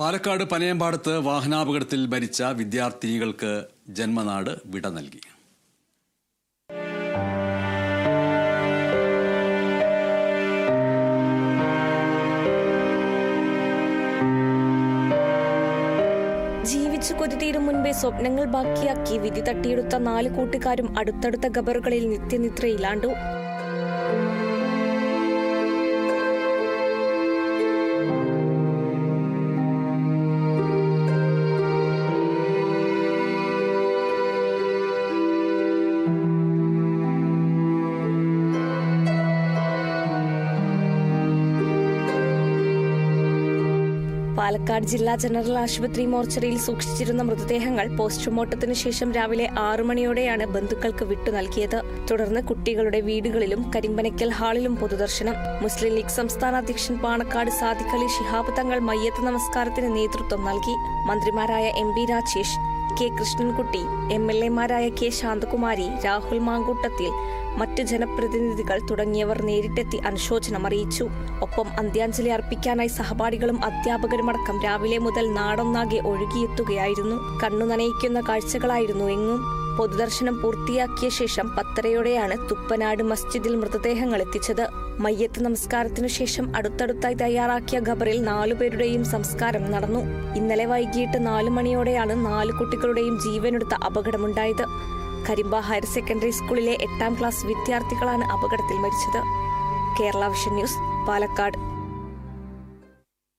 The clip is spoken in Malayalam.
പാലക്കാട് പനയമ്പാടത്ത് വാഹനാപകടത്തിൽ മരിച്ച വിദ്യാർത്ഥിനികൾക്ക് ജന്മനാട് വിട നൽകി. ജീവിച്ചു കൊതിതീരും മുൻപേ സ്വപ്നങ്ങൾ ബാക്കിയാക്കി വിധി തട്ടിയെടുത്ത നാല് കൂട്ടുകാരും അടുത്തടുത്ത ഖബറുകളിൽ നിത്യനിദ്രയിലാണ്ടു. പാലക്കാട് ജില്ലാ ജനറൽ ആശുപത്രി മോർച്ചറിയിൽ സൂക്ഷിച്ചിരുന്ന മൃതദേഹങ്ങൾ പോസ്റ്റ്മോർട്ടത്തിന് ശേഷം രാവിലെ ആറു മണിയോടെയാണ് ബന്ധുക്കൾക്ക് വിട്ടു നൽകിയത്. തുടർന്ന് കുട്ടികളുടെ വീടുകളിലും കരിമ്പനയ്ക്കൽ ഹാളിലും പൊതുദർശനം. മുസ്ലിം ലീഗ് സംസ്ഥാന അധ്യക്ഷൻ പാണക്കാട് സാദിഖ് അലി ശിഹാബ് തങ്ങൾ മയ്യത്ത് നമസ്കാരത്തിന് നേതൃത്വം നൽകി. മന്ത്രിമാരായ M B Rajesh K Krishnankutty M L എമാരായ K Santhakumari Rahul Mamkootathil മറ്റ് ജനപ്രതിനിധികൾ തുടങ്ങിയവർ നേരിട്ടെത്തി അനുശോചനം അറിയിച്ചു. ഒപ്പം അന്ത്യാഞ്ജലി അർപ്പിക്കാനായി സഹപാഠികളും അധ്യാപകരുമടക്കം രാവിലെ മുതൽ നാടൊന്നാകെ ഒഴുകിയെത്തുകയായിരുന്നു. കണ്ണു നനയിക്കുന്ന കാഴ്ചകളായിരുന്നു എങ്ങും. പൊതുദർശനം പൂർത്തിയാക്കിയ ശേഷം പത്തരയോടെയാണ് തുപ്പനാട് മസ്ജിദിൽ മൃതദേഹങ്ങൾ എത്തിച്ചത്. മയ്യത്ത് നമസ്കാരത്തിനു ശേഷം അടുത്തടുത്തായി തയ്യാറാക്കിയ ഖബറിൽ നാലുപേരുടെയും സംസ്കാരം നടന്നു. ഇന്നലെ വൈകിട്ട് നാലു മണിയോടെയാണ് നാലു കുട്ടികളുടെയും ജീവനെടുത്ത അപകടമുണ്ടായത്. കരിമ്പ ഹയർ സെക്കൻഡറി സ്കൂളിലെ എട്ടാം ക്ലാസ് വിദ്യാർത്ഥികളാണ് അപകടത്തിൽ മരിച്ചത്. Kerala vision news Palakkad.